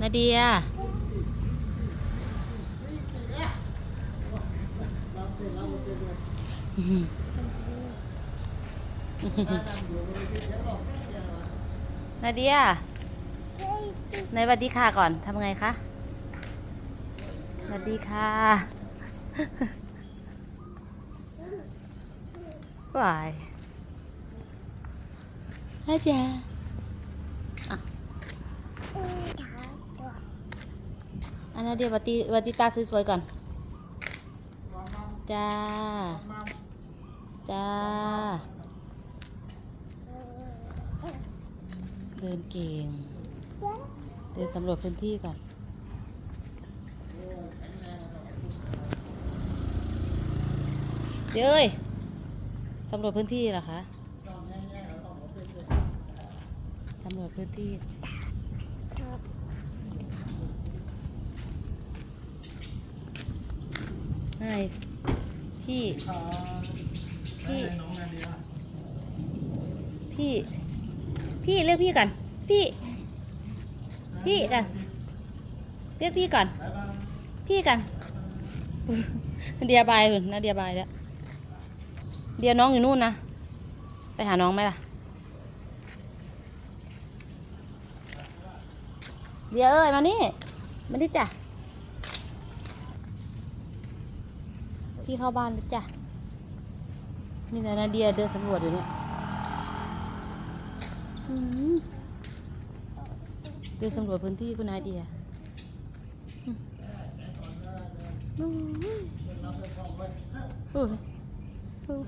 นาเดีย นาเดียในสวัสดีค่ะก่อนทำไงคะสวัสดีค่ะวายอาจารย์ อันนาเดี๋ยสวัสดีวัสดีตาสวยๆก่อน จ้า จ้า เดินเก่ง เดินสำรวจพื้นที่ก่อนเดี๋ยวยสำรวจพื้นที่เหรอคะสำรวจพื้นที่ ให้พี่ พี่ พี่ พี่เรียกพี่ก่อน พี่ พี่กันเรียกพี่ก่อน พี่กันเดียบายหุ่นนะเดียบายแล้ว เดียน้องอยู่นู่นนะ ไปหาน้องไหมล่ะ เดียเอ้ยมานี่ มานี่จ้ะ พี่เข้าบ้านแล้วจ้ะ มีแต่นาเดียเดินสำรวจอยู่เนี่ยอืมเดินสำรวจพื้นที่คุณนาเดียอืมโอ้ยโอ้ยโอ้ย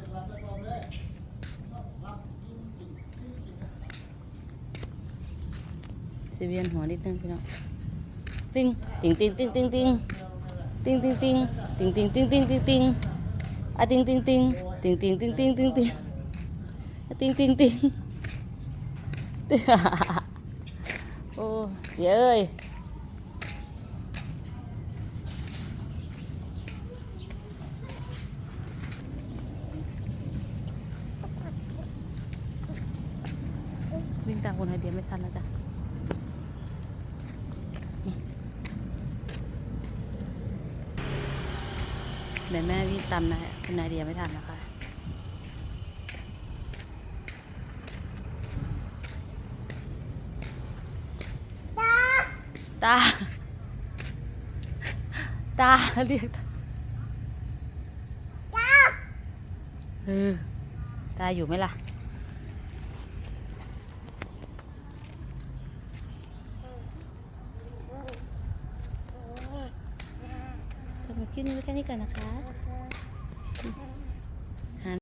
สิเวียนหัวนิดนึงพี่น้อง ติงติงติงติงติงติงติงติง ติงติงติงติงติงติงติงอะติงติงติงติงติงติงติงติ เดี๋ยวแม่พี่ตำนะคุณนายเดียไม่ทันนะคะตา ตา เรียกตาเออตาอยู่ไหมล่ะ 牛乳がいいかなか。